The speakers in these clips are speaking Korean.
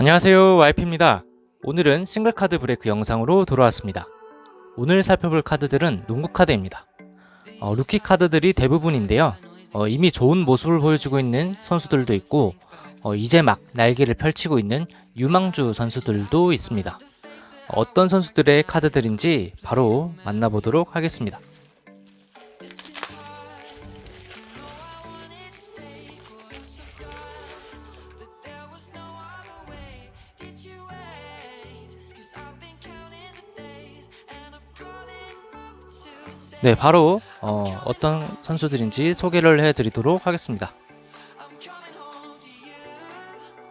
안녕하세요 와이프입니다. 오늘은 싱글카드 브레이크 영상으로 돌아왔습니다. 오늘 살펴볼 카드들은 농구 카드입니다. 어, 루키 카드들이 대부분인데요. 어, 이미 좋은 모습을 보여주고 있는 선수들도 있고 어, 이제 막 날개를 펼치고 있는 유망주 선수들도 있습니다. 어떤 선수들의 카드들인지 바로 만나보도록 하겠습니다 네, 바로 어, 어떤 선수들인지 소개를 해드리도록 하겠습니다.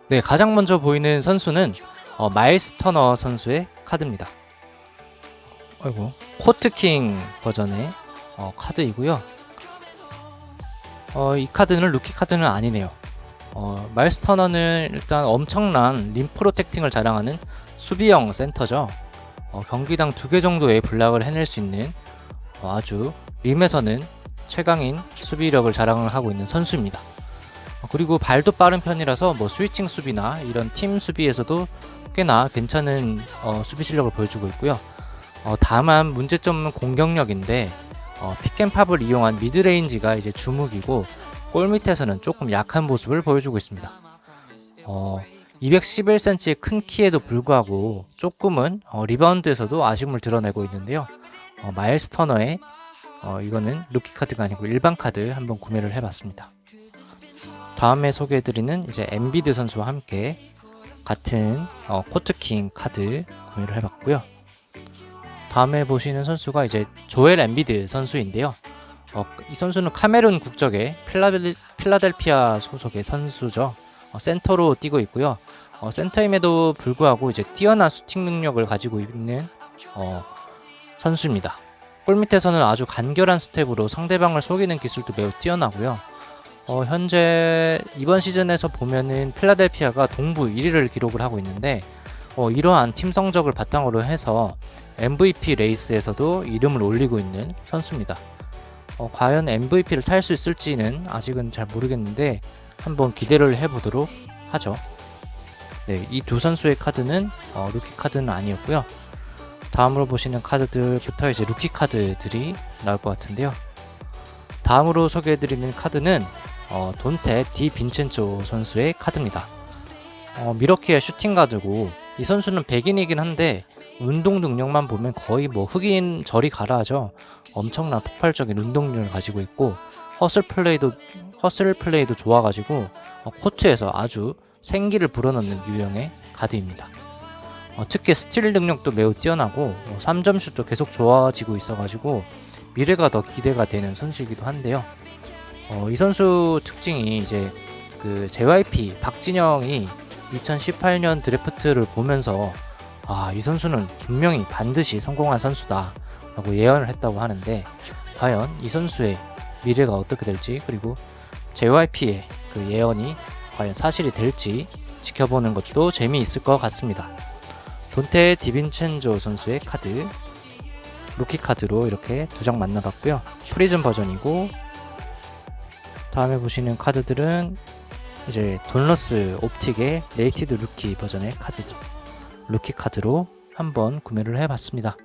네, 가장 먼저 보이는 선수는 어, 마일스 터너 선수의 카드입니다. 아이고, 코트킹 버전의 어, 카드이고요. 어, 이 카드는 루키 카드는 아니네요. 어, 마일스 터너는 일단 엄청난 림 프로텍팅을 자랑하는 수비형 센터죠. 어, 경기당 두 개 정도의 블락을 해낼 수 있는 어, 아주 림에서는 최강인 수비력을 자랑을 하고 있는 선수입니다. 어, 그리고 발도 빠른 편이라서 뭐 스위칭 수비나 이런 팀 수비에서도 꽤나 괜찮은 어, 수비 실력을 보여주고 있고요. 어, 다만 문제점은 공격력인데 어, 픽앤팝을 이용한 미드레인지가 이제 주목이고 골 밑에서는 조금 약한 모습을 보여주고 있습니다. 어, 211cm의 큰 키에도 불구하고 조금은 어, 리바운드에서도 아쉬움을 드러내고 있는데요. 어, 마일스 터너의 어, 이거는 루키 카드가 아니고 일반 카드 한번 구매를 해봤습니다. 다음에 소개해드리는 이제 엠비드 선수와 함께 같은 어, 코트킹 카드 구매를 해봤고요. 다음에 보시는 선수가 이제 조엘 엠비드 선수인데요. 어, 이 선수는 카메룬 국적의 필라델, 필라델피아 소속의 선수죠. 어, 센터로 뛰고 있고요. 어, 센터임에도 불구하고 이제 뛰어난 슈팅 능력을 가지고 있는 어, 선수입니다. 골밑에서는 아주 간결한 스텝으로 상대방을 속이는 기술도 매우 뛰어나고요. 어, 현재 이번 시즌에서 보면은 필라델피아가 동부 1위를 기록을 하고 있는데 어, 이러한 팀 성적을 바탕으로 해서 MVP 레이스에서도 이름을 올리고 있는 선수입니다. 어, 과연 MVP를 탈 수 있을지는 아직은 잘 모르겠는데 한번 기대를 해보도록 하죠. 네, 이 두 선수의 카드는 어, 루키 카드는 아니었고요. 다음으로 보시는 카드들부터 이제 루키 카드들이 나올 것 같은데요. 다음으로 소개해드리는 카드는 어, 돈테 디 빈첸조 선수의 카드입니다. 어, 미러키의 슈팅 가드고 이 선수는 백인이긴 한데 운동 능력만 보면 거의 뭐 흑인 저리 가라 하죠. 엄청난 폭발적인 운동력을 가지고 있고 허슬 플레이도 허슬 플레이도 좋아가지고 어, 코트에서 아주 생기를 불어넣는 유형의 가드입니다. 어, 특히 스틸 능력도 매우 뛰어나고 어, 3점 슛도 계속 좋아지고 있어가지고 미래가 더 기대가 되는 선수이기도 한데요. 어, 이 선수 특징이 이제 그 JYP 박진영이 2018년 드래프트를 보면서 아, 이 선수는 분명히 반드시 성공한 선수다 라고 예언을 했다고 하는데 과연 이 선수의 미래가 어떻게 될지 그리고 JYP의 그 예언이 과연 사실이 될지 지켜보는 것도 재미있을 것 같습니다. 돈테 디빈첸조 선수의 카드 루키 카드로 이렇게 두 장 만나봤고요. 프리즘 버전이고 다음에 보시는 카드들은 이제 돈러스 옵틱의 레이티드 루키 버전의 카드죠. 루키 카드로 한번 구매를 해봤습니다.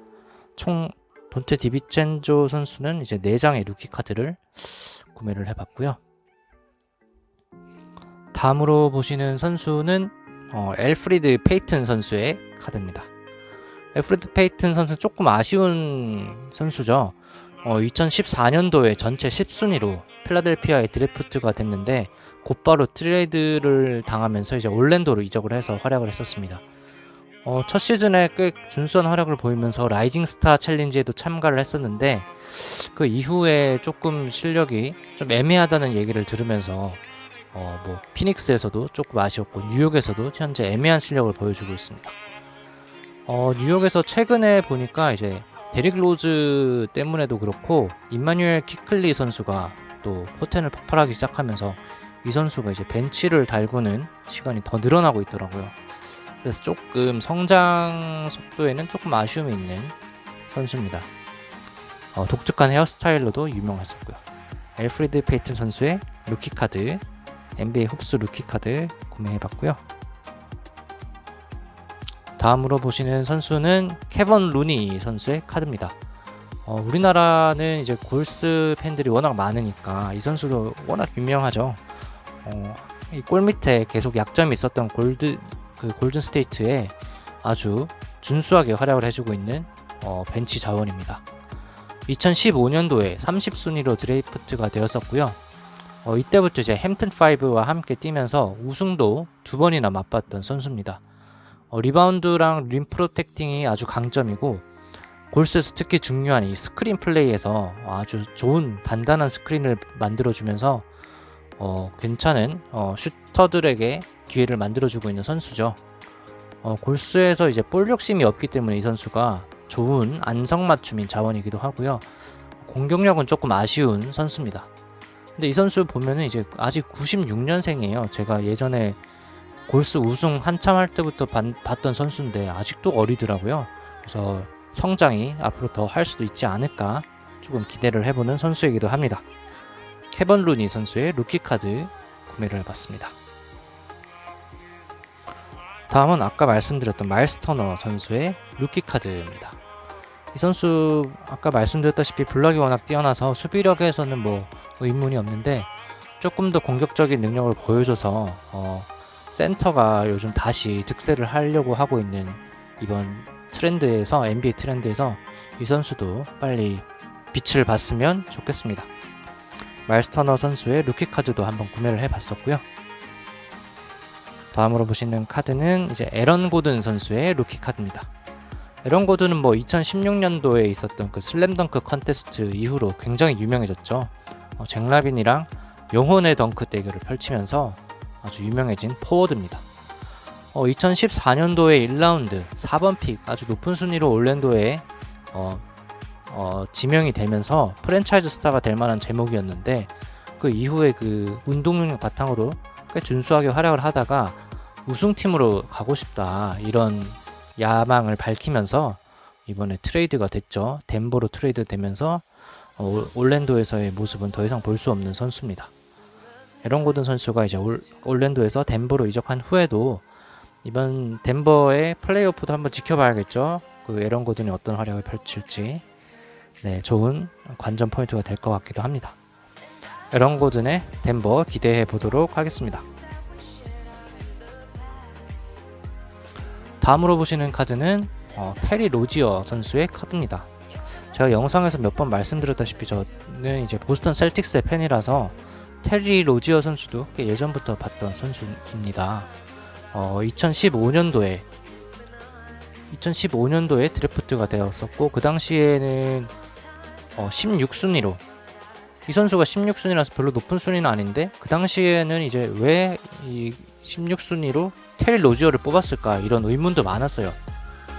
총 돈테 디비첸조 선수는 이제 4장의 루키 카드를 구매를 해봤고요. 다음으로 보시는 선수는 어, 엘프리드 페이튼 선수의 카드입니다. 엘프리드 페이튼 선수는 조금 아쉬운 선수죠. 어, 2014년도에 전체 10순위로 필라델피아에 드래프트가 됐는데 곧바로 트레이드를 당하면서 이제 올랜도로 이적을 해서 활약을 했었습니다. 어, 첫 시즌에 꽤 준수한 활약을 보이면서 라이징 스타 챌린지에도 참가를 했었는데 그 이후에 조금 실력이 좀 애매하다는 얘기를 들으면서 어, 뭐 피닉스에서도 조금 아쉬웠고 뉴욕에서도 현재 애매한 실력을 보여주고 있습니다. 어, 뉴욕에서 최근에 보니까 이제 데릭 로즈 때문에도 그렇고 임마뉴엘 키클리 선수가 또 포텐을 폭발하기 시작하면서 이 선수가 이제 벤치를 달구는 시간이 더 늘어나고 있더라고요. 그래서 조금 성장 속도에는 조금 아쉬움이 있는 선수입니다. 어, 독특한 헤어스타일로도 유명했었고요. 엘프리드 페이튼 선수의 루키 카드 NBA 흡수 루키 카드 구매해봤고요. 다음으로 보시는 선수는 케번 루니 선수의 카드입니다. 어, 우리나라는 이제 골스 팬들이 워낙 많으니까 이 선수도 워낙 유명하죠. 어, 이골 밑에 계속 약점이 있었던 골드 그 골든 스테이트에 아주 준수하게 활약을 해주고 있는 어, 벤치 자원입니다. 2015년도에 30순위로 드레이프트가 되었었고요. 어, 이때부터 이제 햄튼 5와 함께 뛰면서 우승도 두 번이나 맛봤던 선수입니다. 어, 리바운드랑 림 프로텍팅이 아주 강점이고 골스에서 특히 중요한 이 스크린 플레이에서 아주 좋은 단단한 스크린을 만들어주면서 어, 괜찮은 어, 슈터들에게 기회를 만들어주고 있는 선수죠. 어, 골스에서 이제 볼 욕심이 없기 때문에 이 선수가 좋은 안성맞춤인 자원이기도 하고요. 공격력은 조금 아쉬운 선수입니다. 근데 이 선수 보면은 이제 아직 96년생이에요. 제가 예전에 골스 우승 한참 할 때부터 반, 봤던 선수인데 아직도 어리더라고요. 그래서 성장이 앞으로 더 할 수도 있지 않을까 조금 기대를 해보는 선수이기도 합니다. 케번 루니 선수의 루키 카드 구매를 해봤습니다. 다음은 아까 말씀드렸던 마일스 터너 선수의 루키 카드입니다. 이 선수 아까 말씀드렸다시피 블락이 워낙 뛰어나서 수비력에서는 뭐 의문이 없는데 조금 더 공격적인 능력을 보여줘서 어, 센터가 요즘 다시 득세를 하려고 하고 있는 이번 트렌드에서 NBA 트렌드에서 이 선수도 빨리 빛을 봤으면 좋겠습니다. 말스터너 선수의 루키 카드도 한번 구매를 해봤었고요. 다음으로 보시는 카드는 이제 에런 고든 선수의 루키 카드입니다. 에런 고든은 뭐 2016년도에 있었던 그 슬램덩크 컨테스트 이후로 굉장히 유명해졌죠. 어, 잭라빈이랑 영혼의 덩크 대결을 펼치면서 아주 유명해진 포워드입니다. 어, 2014년도에 1라운드 4번 픽 아주 높은 순위로 올랜도에 어, 어, 지명이 되면서 프랜차이즈 스타가 될 만한 제목이었는데 그 이후에 그 운동 능력 바탕으로 꽤 준수하게 활약을 하다가 우승팀으로 가고 싶다 이런 야망을 밝히면서 이번에 트레이드가 됐죠. 덴버로 트레이드 되면서 어, 올랜도에서의 모습은 더 이상 볼 수 없는 선수입니다. 에런 고든 선수가 이제 올, 올랜도에서 덴버로 이적한 후에도 이번 덴버의 플레이오프도 한번 지켜봐야겠죠. 그 에런 고든이 어떤 활약을 펼칠지 네 좋은 관전 포인트가 될 것 같기도 합니다. 에런 고든의 덴버 기대해 보도록 하겠습니다. 다음으로 보시는 카드는 어, 테리 로지어 선수의 카드입니다. 제가 영상에서 몇 번 말씀드렸다시피 저는 이제 보스턴 셀틱스의 팬이라서 테리 로지어 선수도 꽤 예전부터 봤던 선수입니다. 어, 2015년도에 2015년도에 드래프트가 되었었고 그 당시에는 어, 16순위로 이 선수가 16순위라서 별로 높은 순위는 아닌데 그 당시에는 이제 왜 이 16순위로 테리 로지어를 뽑았을까 이런 의문도 많았어요.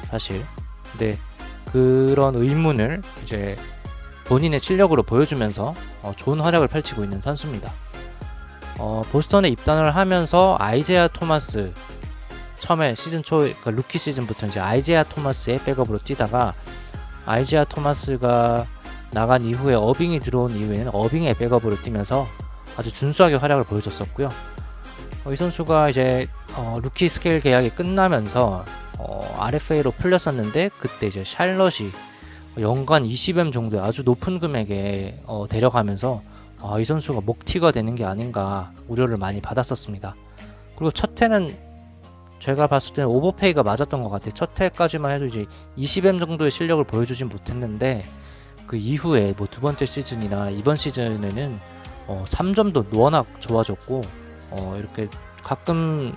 사실. 근데 그런 의문을 이제 본인의 실력으로 보여주면서 어, 좋은 활약을 펼치고 있는 선수입니다. 어, 보스턴에 입단을 하면서 아이제아 토마스 처음에 시즌 초 그러니까 루키 시즌부터 이제 아이제아 토마스의 백업으로 뛰다가 아이제아 토마스가 나간 이후에 어빙이 들어온 이후에는 어빙의 백업으로 뛰면서 아주 준수하게 활약을 보여줬었고요. 어, 이 선수가 이제 어, 루키 스케일 계약이 끝나면서 어, RFA로 풀렸었는데 그때 이제 샬럿이 연간 20M 정도의 아주 높은 금액에 어, 데려가면서 아, 이 선수가 목티가 되는 게 아닌가 우려를 많이 받았었습니다. 그리고 첫 해는 제가 봤을 때는 오버페이가 맞았던 것 같아요. 첫 해까지만 해도 이제 20M 정도의 실력을 보여주진 못했는데 그 이후에 뭐 두 번째 시즌이나 이번 시즌에는 어, 3점도 워낙 좋아졌고 어, 이렇게 가끔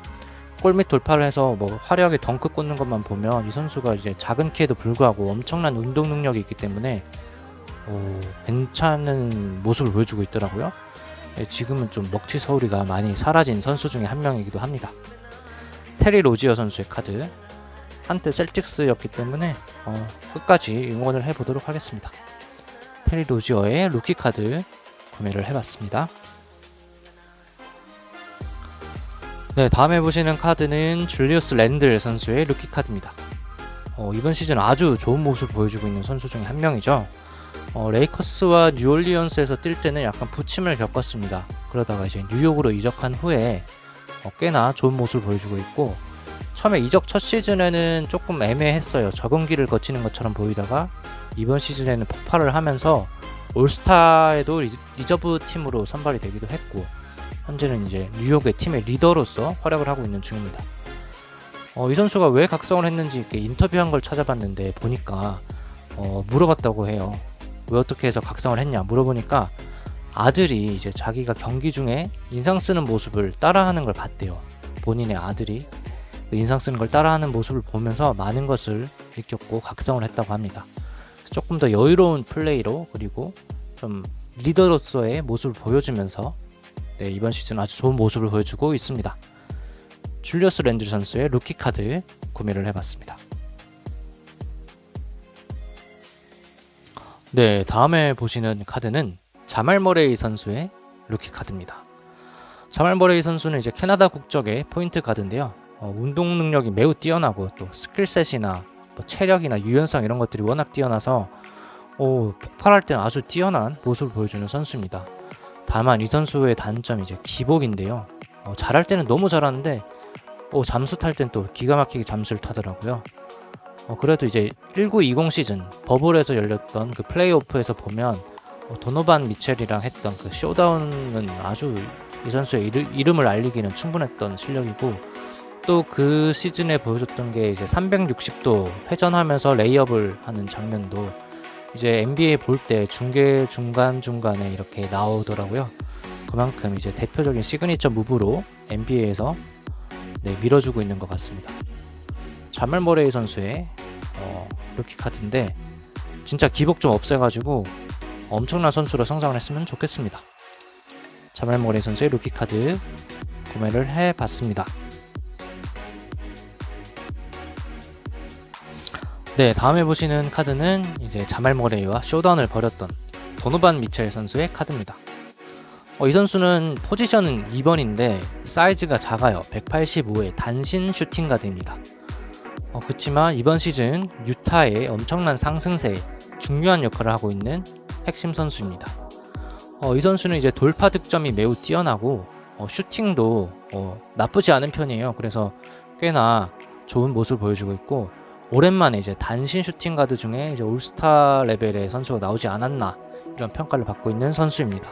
골밑 돌파를 해서 뭐 화려하게 덩크 꽂는 것만 보면 이 선수가 이제 작은 키에도 불구하고 엄청난 운동 능력이 있기 때문에 오, 괜찮은 모습을 보여주고 있더라고요. 예, 지금은 좀 먹튀 서울이가 많이 사라진 선수 중에 한 명이기도 합니다. 테리 로지어 선수의 카드 한때 셀틱스였기 때문에 어, 끝까지 응원을 해보도록 하겠습니다. 테리 로지어의 루키 카드 구매를 해봤습니다. 네, 다음에 보시는 카드는 줄리우스 랜들 선수의 루키 카드입니다. 어, 이번 시즌 아주 좋은 모습을 보여주고 있는 선수 중에 한 명이죠. 어, 레이커스와 뉴올리언스에서 뛸 때는 약간 부침을 겪었습니다. 그러다가 이제 뉴욕으로 이적한 후에 어, 꽤나 좋은 모습을 보여주고 있고 처음에 이적 첫 시즌에는 조금 애매했어요. 적응기를 거치는 것처럼 보이다가 이번 시즌에는 폭발을 하면서 올스타에도 리- 리저브 팀으로 선발이 되기도 했고 현재는 이제 뉴욕의 팀의 리더로서 활약을 하고 있는 중입니다. 어, 이 선수가 왜 각성을 했는지 이렇게 인터뷰한 걸 찾아봤는데 보니까 어, 물어봤다고 해요. 왜 어떻게 해서 각성을 했냐 물어보니까 아들이 이제 자기가 경기 중에 인상 쓰는 모습을 따라하는 걸 봤대요. 본인의 아들이 그 인상 쓰는 걸 따라하는 모습을 보면서 많은 것을 느꼈고 각성을 했다고 합니다. 조금 더 여유로운 플레이로 그리고 좀 리더로서의 모습을 보여주면서 네, 이번 시즌 아주 좋은 모습을 보여주고 있습니다. 줄리어스 랜드 선수의 루키 카드 구매를 해봤습니다. 네, 다음에 보시는 카드는 자말 머레이 선수의 루키 카드입니다. 자말 머레이 선수는 이제 캐나다 국적의 포인트 가드인데요. 어, 운동 능력이 매우 뛰어나고 또 스킬셋이나 뭐 체력이나 유연성 이런 것들이 워낙 뛰어나서 오, 폭발할 때는 아주 뛰어난 모습을 보여주는 선수입니다. 다만 이 선수의 단점이 이제 기복인데요. 어, 잘할 때는 너무 잘하는데 어, 잠수 탈 땐 또 기가 막히게 잠수를 타더라고요. 어, 그래도 이제 1920 시즌 버블에서 열렸던 그 플레이오프에서 보면 어, 도노반 미첼이랑 했던 그 쇼다운은 아주 이 선수의 이르, 이름을 알리기는 충분했던 실력이고 또 그 시즌에 보여줬던 게 이제 360도 회전하면서 레이업을 하는 장면도 이제 NBA 볼 때 중계 중간 중간에 이렇게 나오더라고요. 그만큼 이제 대표적인 시그니처 무브로 NBA에서 네, 밀어주고 있는 것 같습니다. 자말 머레이 선수의 어, 루키 카드인데 진짜 기복 좀 없애가지고 엄청난 선수로 성장을 했으면 좋겠습니다. 자말 머레이 선수의 루키 카드 구매를 해봤습니다. 네, 다음에 보시는 카드는 이제 자말 머레이와 쇼다운을 벌였던 도노반 미첼 선수의 카드입니다. 어, 이 선수는 포지션은 2번인데 사이즈가 작아요. 185의 단신 슈팅 가드입니다. 어, 그렇지만 이번 시즌 유타의 엄청난 상승세에 중요한 역할을 하고 있는 핵심 선수입니다. 어, 이 선수는 이제 돌파 득점이 매우 뛰어나고 어, 슈팅도 어, 나쁘지 않은 편이에요. 그래서 꽤나 좋은 모습을 보여주고 있고 오랜만에 이제 단신 슈팅 가드 중에 이제 올스타 레벨의 선수가 나오지 않았나 이런 평가를 받고 있는 선수입니다.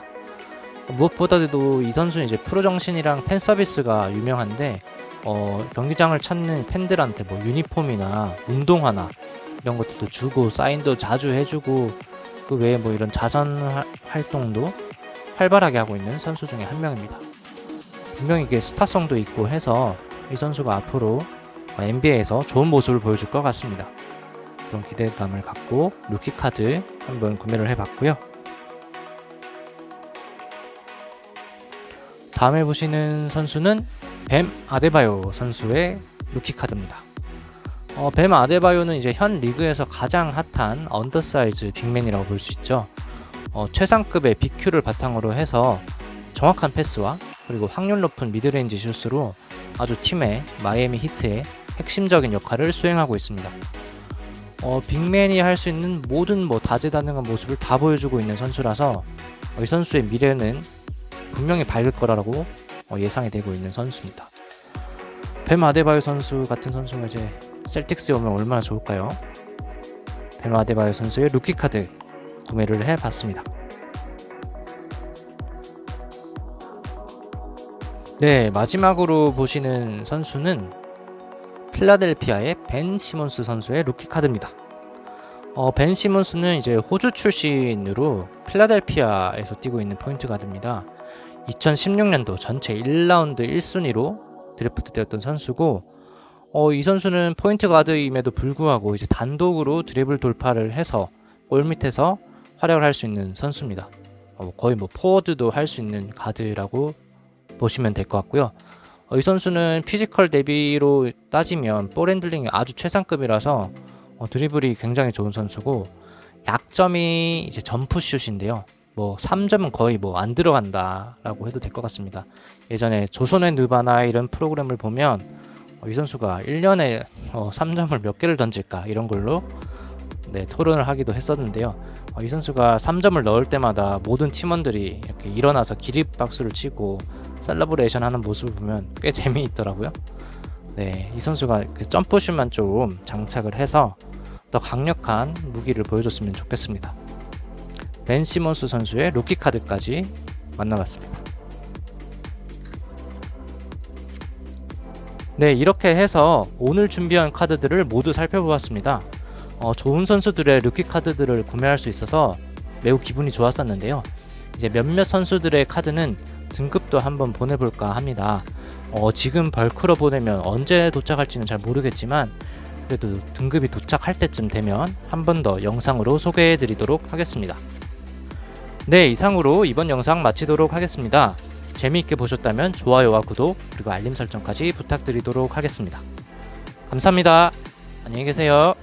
무엇보다도 이 선수는 이제 프로 정신이랑 팬 서비스가 유명한데 어, 경기장을 찾는 팬들한테 뭐 유니폼이나 운동화나 이런 것들도 주고 사인도 자주 해주고 그 외에 뭐 이런 자선 화- 활동도 활발하게 하고 있는 선수 중에 한 명입니다. 분명히 이게 스타성도 있고 해서 이 선수가 앞으로 NBA에서 좋은 모습을 보여줄 것 같습니다. 그런 기대감을 갖고 루키 카드 한번 구매를 해봤고요. 다음에 보시는 선수는 뱀 아데바요 선수의 루키 카드입니다. 어, 뱀 아데바요는 이제 현 리그에서 가장 핫한 언더사이즈 빅맨이라고 볼 수 있죠. 어, 최상급의 BQ를 바탕으로 해서 정확한 패스와 그리고 확률 높은 미드레인지 슛으로 아주 팀의 마이애미 히트의 핵심적인 역할을 수행하고 있습니다. 어, 빅맨이 할 수 있는 모든 뭐 다재다능한 모습을 다 보여주고 있는 선수라서 어, 이 선수의 미래는 분명히 밝을 거라고 어, 예상이 되고 있는 선수입니다. 뱀 아데바요 선수 같은 선수가 이제 셀틱스에 오면 얼마나 좋을까요? 뱀 아데바요 선수의 루키 카드 구매를 해봤습니다. 네, 마지막으로 보시는 선수는 필라델피아의 벤 시몬스 선수의 루키 카드입니다. 어, 벤 시몬스는 이제 호주 출신으로 필라델피아에서 뛰고 있는 포인트 가드입니다. 2016년도 전체 1라운드 1순위로 드래프트 되었던 선수고 어, 이 선수는 포인트 가드임에도 불구하고 이제 단독으로 드리블 돌파를 해서 골 밑에서 활약을 할 수 있는 선수입니다. 어, 거의 뭐 포워드도 할 수 있는 가드라고 보시면 될 것 같고요. 어, 이 선수는 피지컬 대비로 따지면 볼 핸들링이 아주 최상급이라서 어, 드리블이 굉장히 좋은 선수고 약점이 이제 점프슛인데요. 뭐 3점은 거의 뭐 안 들어간다라고 해도 될 것 같습니다. 예전에 조선의 느바나 이런 프로그램을 보면 어, 이 선수가 1년에 어, 3점을 몇 개를 던질까 이런 걸로 네, 토론을 하기도 했었는데요. 어, 이 선수가 3점을 넣을 때마다 모든 팀원들이 이렇게 일어나서 기립 박수를 치고 셀러브레이션 하는 모습을 보면 꽤 재미있더라고요. 네, 이 선수가 그 점프슛만 좀 장착을 해서 더 강력한 무기를 보여줬으면 좋겠습니다. 벤 시몬스 선수의 루키 카드까지 만나봤습니다. 네, 이렇게 해서 오늘 준비한 카드들을 모두 살펴보았습니다. 어, 좋은 선수들의 루키 카드들을 구매할 수 있어서 매우 기분이 좋았었는데요. 이제 몇몇 선수들의 카드는 등급도 한번 보내볼까 합니다. 어, 지금 벌크로 보내면 언제 도착할지는 잘 모르겠지만 그래도 등급이 도착할 때쯤 되면 한 번 더 영상으로 소개해 드리도록 하겠습니다. 네, 이상으로 이번 영상 마치도록 하겠습니다. 재미있게 보셨다면 좋아요와 구독 그리고 알림 설정까지 부탁드리도록 하겠습니다. 감사합니다. 안녕히 계세요.